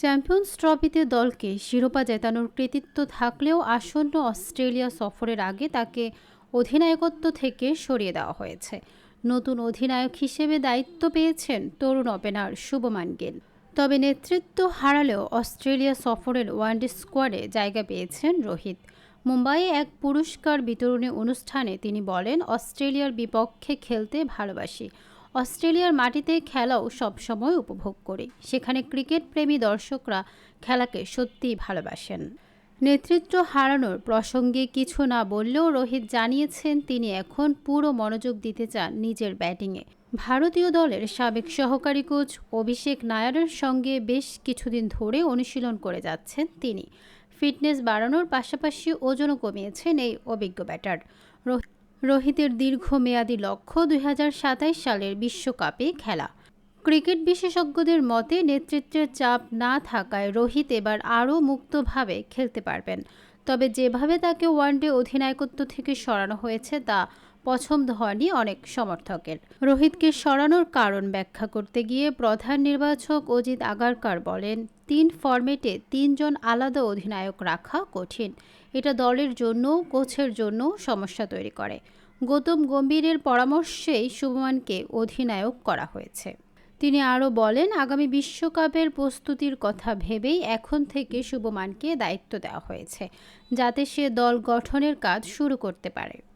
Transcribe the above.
Champions ট্রফিতে দলকে শিরোপা জেতানোর কৃতিত্ব থাকলেও আসন্ন অস্ট্রেলিয়া সফরের আগে তাকে অধিনায়কত্ব থেকে সরিয়ে দেওয়া হয়েছে। নতুন অধিনায়ক হিসেবে দায়িত্ব পেয়েছেন তরুণ ওপেনার শুভমান গিল। তবে নেতৃত্ব হারালেও অস্ট্রেলিয়া সফরের ওয়ানডে স্কোয়াডে জায়গা পেয়েছেন রোহিত। মুম্বাইয়ে এক পুরস্কার বিতরণী অনুষ্ঠানে তিনি বলেন, অস্ট্রেলিয়ার বিপক্ষে খেলতে ভালোবাসি। অস্ট্রেলিয়ার মাটিতে খেলাও সবসময় উপভোগ করি। সেখানে ক্রিকেট প্রেমী দর্শকরা খেলাকে সত্যিই ভালোবাসেন। নেতৃত্ব হারানোর প্রসঙ্গে কিছু না বললেও রোহিত জানিয়েছেন, তিনি এখন পুরো মনোযোগ দিতে চান নিজের ব্যাটিংয়ে। ভারতীয় দলের সাবেক সহকারী কোচ অভিষেক নায়ারের সঙ্গে বেশ কিছুদিন ধরে অনুশীলন করে যাচ্ছেন তিনি। ফিটনেস বাড়ানোর পাশাপাশি ওজনও কমিয়েছেন এই অভিজ্ঞ ব্যাটার। রোহিত রোহিতের দীর্ঘমেয়াদী লক্ষ্য দুই সালের বিশ্বকাপে খেলা। ক্রিকেট বিশেষজ্ঞদের মতে, নেতৃত্বের চাপ না থাকায় রোহিত এবার আরও মুক্তভাবে খেলতে পারবেন। তবে যেভাবে তাকে ওয়ানডে অধিনায়কত্ব থেকে সরানো হয়েছে, তা পছন্দ হয়নি অনেক সমর্থকের। রোহিতকে সরানোর কারণ ব্যাখ্যা করতে গিয়ে প্রধান নির্বাচক অজিত আগারকার বলেন, তিন ফরম্যাটে তিনজন আলাদা অধিনায়ক রাখা কঠিন। এটা দলের জন্য কোচের জন্য সমস্যা তৈরি করে। গৌতম গম্ভীরের পরামর্শেই শুভমানকে অধিনায়ক করা হয়েছে। তিনি আরও বলেন, আগামী বিশ্বকাপের প্রস্তুতির কথা ভেবেই এখন থেকে শুভমানকে দায়িত্ব দেওয়া হয়েছে, যাতে সে দল গঠনের কাজ শুরু করতে পারে।